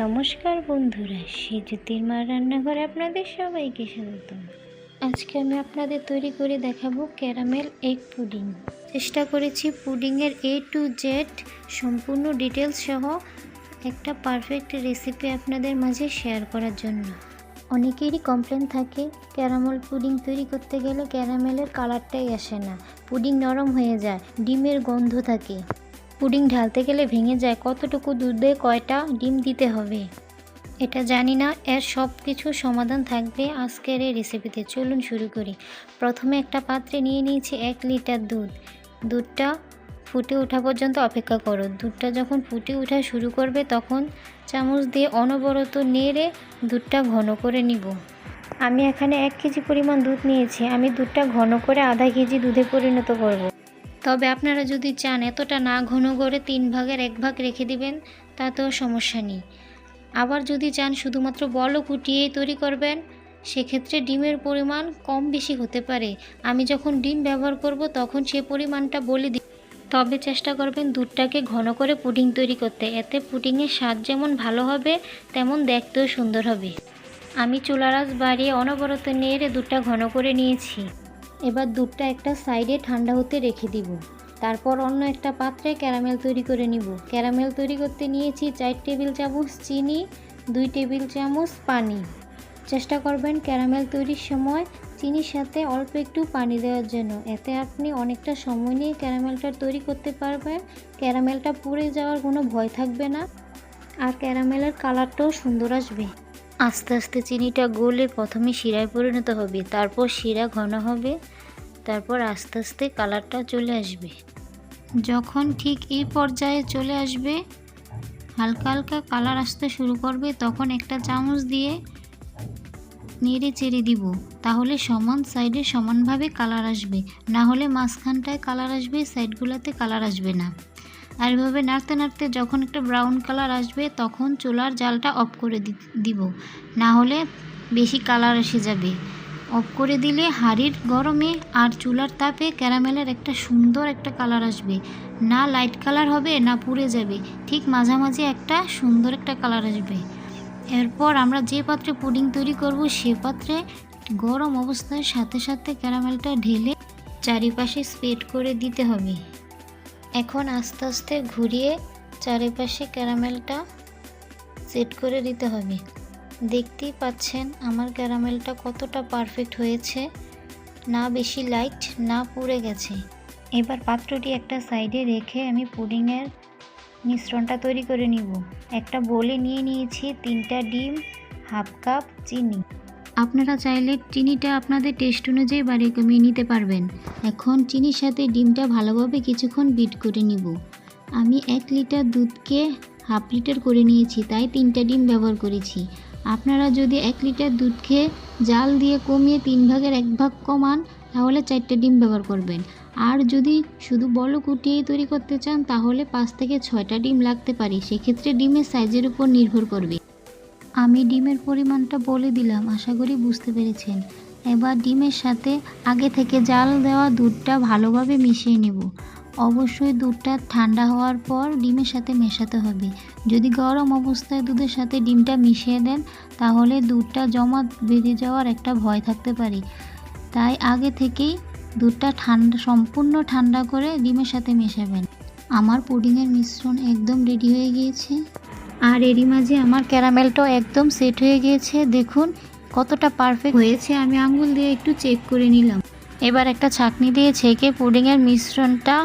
নমস্কার বন্ধুরা, সিজুতির মা রান্নাঘরে আপনাদের সবাইকে স্বাগত। আজকে আমি আপনাদের তৈরি করে দেখাবো ক্যারামেল এগ পুডিং। চেষ্টা করেছি পুডিংয়ের এ টু জেড সম্পূর্ণ ডিটেলস সহ একটা পারফেক্ট রেসিপি আপনাদের মাঝে শেয়ার করার জন্য। অনেকেরই কমপ্লেন থাকে, ক্যারামেল পুডিং তৈরি করতে গেলে ক্যারামেলের কালারটাই আসে না, পুডিং নরম হয়ে যায়, ডিমের গন্ধ থাকে। পুডিং ঢালতে গেলে ভেঙে যায়, কতটুকু দুধে কয়টা ডিম দিতে হবে? এটা জানি না, এর সব কিছু সমাধান থাকবে আজকের এই রেসিপিতে চলুন শুরু করি। প্রথমে একটা পাত্রে নিয়ে নিয়েছি এক লিটার দুধ। দুধটা ফুটে ওঠা পর্যন্ত অপেক্ষা করো। দুধটা যখন ফুটে ওঠা শুরু করবে, তখন চামচ দিয়ে অনবরত নেড়ে দুধটা ঘন করে নিব। আমি এখানে এক কেজি পরিমাণ দুধ নিয়েছি। আমি দুধটা ঘন করে আধা কেজি দুধে পরিণত করব। তবে আপনারা যদি চান এতটা না ঘন করে তিন ভাগের এক ভাগ রেখে দিবেন, তাতেও সমস্যা নেই। আবার যদি চান শুধুমাত্র বল কুটিয়েই তৈরি করবেন, সেক্ষেত্রে ডিমের পরিমাণ কম বেশি হতে পারে। আমি যখন ডিম ব্যবহার করব তখন সে পরিমাণটা বলে দিই তবে চেষ্টা করবেন দুধটাকে ঘন করে পুডিং তৈরি করতে। এতে পুডিংয়ের স্বাদ যেমন ভালো হবে, তেমন দেখতেও সুন্দর হবে। আমি চুলারাজ বাড়িয়ে অনবরত নেড়ে দুধটা ঘন করে নিয়েছি। এবার দুধটা একটা সাইডে ঠান্ডা হতে রেখে দিব। তারপর অন্য একটা পাত্রে ক্যারামেল তৈরি করে নিব। ক্যারামেল তৈরি করতে নিয়েছি চার টেবিল চামচ চিনি, দুই টেবিল চামচ পানি। চেষ্টা করবেন ক্যারামেল তৈরির সময় চিনির সাথে অল্প একটু পানি দেওয়ার জন্য। এতে আপনি অনেকটা সময় নিয়ে ক্যারামেলটা তৈরি করতে পারবেন। ক্যারামেলটা পুড়ে যাওয়ার কোনো ভয় থাকবে না। আর ক্যারামেলের কালারটাও সুন্দর আসবে। আস্তে আস্তে চিনিটা গলে প্রথমে শিরায় পরিণত হবে, তারপর শিরা ঘন হবে, তারপর আস্তে আস্তে কালারটা চলে আসবে। যখন ঠিক এই পর্যায়ে চলে আসবে, হালকা হালকা কালার আসতে শুরু করবে, তখন একটা চামচ দিয়ে নেড়ে চেড়ে দিব, তাহলে সমান সাইডে সমানভাবে কালার আসবে। না হলে মাঝখানটায় কালার আসবে, সাইডগুলোতে কালার আসবে না। আর এভাবে নাড়তে নাড়তে যখন একটা ব্রাউন কালার আসবে, তখন চুলার জালটা অফ করে দিব। না হলে বেশি কালার এসে যাবে। অফ করে দিলে হাড়ির গরমে আর চুলার তাপে ক্যারামেলের একটা সুন্দর একটা কালার আসবে। না লাইট কালার হবে, না পুড়ে যাবে। ঠিক মাঝামাঝি একটা সুন্দর একটা কালার আসবে। এরপর আমরা যে পাত্রে পুডিং তৈরি করব, সে পাত্রে গরম অবস্থায় সাথে সাথে ক্যারামেলটা ঢেলে চারিপাশে স্প্রেড করে দিতে হবে। এখন আস্তে আস্তে ঘুরিয়ে চারিপাশে ক্যারামেলটা সেট করে দিতে হবে। দেখতেই পাচ্ছেন আমার ক্যারামেলটা কতটা পারফেক্ট হয়েছে। না বেশি লাইট, না পুড়ে গেছে। এবার পাত্রটি একটা সাইডে রেখে আমি পুডিংয়ের মিশ্রণটা তৈরি করে নিব। একটা বলে নিয়ে নিয়েছি তিনটা ডিম, হাফ কাপ চিনি। আপনারা চাইলে চিনিটা আপনাদের টেস্ট অনুযায়ী বাড়িয়ে কমিয়ে নিতে পারবেন। এখন চিনির সাথে ডিমটা ভালোভাবে কিছুক্ষণ বিট করে নিব। আমি এক লিটার দুধকে হাফ লিটার করে নিয়েছি, তাই তিনটা ডিম ব্যবহার করেছি। আপনারা যদি এক লিটার দুধকে জাল দিয়ে কমিয়ে তিন ভাগের এক ভাগ কমান, তাহলে চারটে ডিম ব্যবহার করবেন। আর যদি শুধু বল কুটিয়ে তৈরি করতে চান, তাহলে পাঁচ থেকে ছয়টা ডিম লাগতে পারে। সেক্ষেত্রে ডিমের সাইজের উপর নির্ভর করবে। আমি ডিমের পরিমাণটা বলে দিলাম, আশা করি বুঝতে পেরেছেন। এবার ডিমের সাথে আগে থেকে জাল দেওয়া দুধটা ভালোভাবে মিশিয়ে নেব। অবশ্যই দুধটা ঠান্ডা হওয়ার পর ডিমের সাথে মেশাতে হবে। যদি গরম অবস্থায় দুধের সাথে ডিমটা মিশিয়ে দেন, তাহলে দুধটা জমা বেঁধে যাওয়ার একটা ভয় থাকতে পারে। তাই আগে থেকেই দুধটা ঠান্ডা, সম্পূর্ণ ঠান্ডা করে ডিমের সাথে মেশাবেন। আমার পুডিংয়ের মিশ্রণ একদম রেডি হয়ে গিয়েছে। আর এরই মাঝে আমার ক্যারামেলটাও একদম সেট হয়ে গিয়েছে। দেখুন, কতটা পারফেক্ট হয়েছে। আমি আঙ্গুল দিয়ে একটু চেক করে নিলাম। এবার একটা ছাকনি দিয়ে ছেঁকে পুডিংয়ের মিশ্রণটা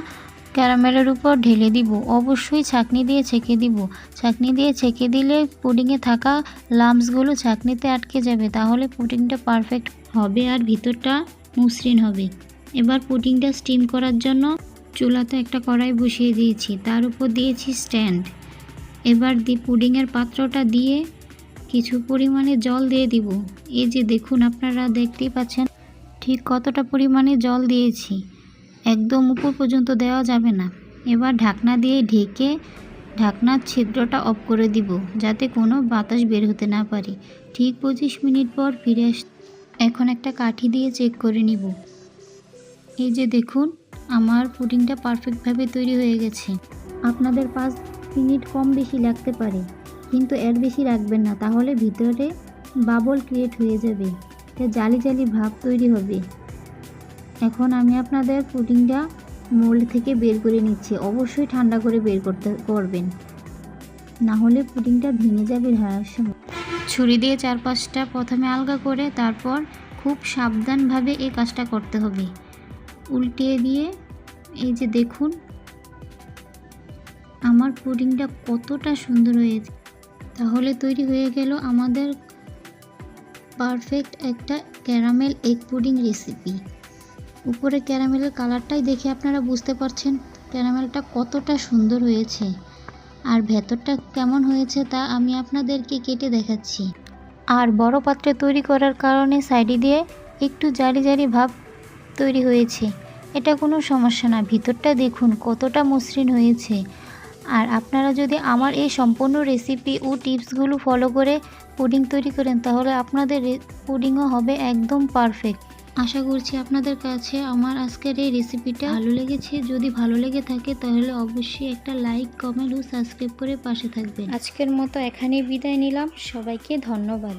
ক্যারামেলের উপর ঢেলে দিব। অবশ্যই ছাকনি দিয়ে ছেঁকে দিব। ছাকনি দিয়ে ছেঁকে দিলে পুডিংয়ে থাকা লাম্পসগুলো ছাকনিতে আটকে যাবে। তাহলে পুডিংটা পারফেক্ট হবে আর ভিতরটা মসৃণ হবে। এবার পুডিংটা স্টিম করার জন্য চুলাতে একটা কড়াই বসিয়ে দিয়েছি। তার উপর দিয়েছি স্ট্যান্ড এবার দি পুডিংয়ের পাত্রটা দিয়ে কিছু পরিমাণে জল দিয়ে দিব। এই যে দেখুন, আপনারা দেখতেই পাচ্ছেন ঠিক কতটা পরিমাণে জল দিয়েছি। একদম উপর পর্যন্ত দেওয়া যাবে না। এবার ঢাকনা দিয়ে ঢেকে ঢাকনার ছিদ্রটা অফ করে দিব, যাতে কোনো বাতাস বের হতে না পারে। ঠিক পঁচিশ মিনিট পর ফিরে আস, এখন একটা কাঠি দিয়ে চেক করে নিব। এই যে দেখুন, আমার পুডিংটা পারফেক্টভাবে তৈরি হয়ে গেছে। আপনাদের পাঁচ মিনিট কম বেশি লাগতে পারে, কিন্তু এর বেশি রাখবেন না, তাহলে ভিতরে বাবল ক্রিয়েট হয়ে যাবে। জালি জালি ভাব তৈরি হবে। এখন আমি আপনাদের পুডিংটা মোল্ড থেকে বের করে নিচ্ছি। অবশ্যই ঠান্ডা করে বের করতে করবেন। না হলে পুডিংটা ভেঙে যাবে ঢালার সময়। ছুরি দিয়ে চার পাঁচটা প্রথমে আলগা করে তারপর খুব সাবধানভাবে এই কাজটা করতে হবে। উল্টিয়ে দিয়ে এই যে দেখুন আমার পুডিংটা কতটা সুন্দর হয়েছে। তাহলে তৈরি হয়ে গেল আমাদের পারফেক্ট একটা ক্যারামেল এগ পুডিং রেসিপি। উপরে ক্যারামেলের কালারটাই দেখে আপনারা বুঝতে পারছেন ক্যারামেলটা কতটা সুন্দর হয়েছে আর ভেতরটা কেমন হয়েছে তা আমি আপনাদেরকে কেটে দেখাচ্ছি। আর বড় পাত্রে তৈরি করার কারণে সাইডে দিয়ে একটু জারি জারি ভাব তৈরি হয়েছে। এটা কোনো সমস্যা না, ভিতরটা দেখুন কতটা মসৃণ হয়েছে। আর আপনারা যদি আমার এই সম্পূর্ণ রেসিপি ও টিপসগুলো ফলো করে পুডিং তৈরি করেন তাহলে আপনাদের পুডিংও হবে একদম পারফেক্ট আশা করছি আপনাদের কাছে আমার আজকের এই রেসিপিটা ভালো লেগেছে। যদি ভালো লেগে থাকে তাহলে অবশ্যই একটা লাইক কমেন্ট ও সাবস্ক্রাইব করে পাশে থাকবেন। আজকের মতো এখানেই বিদায় নিলাম। সবাইকে ধন্যবাদ।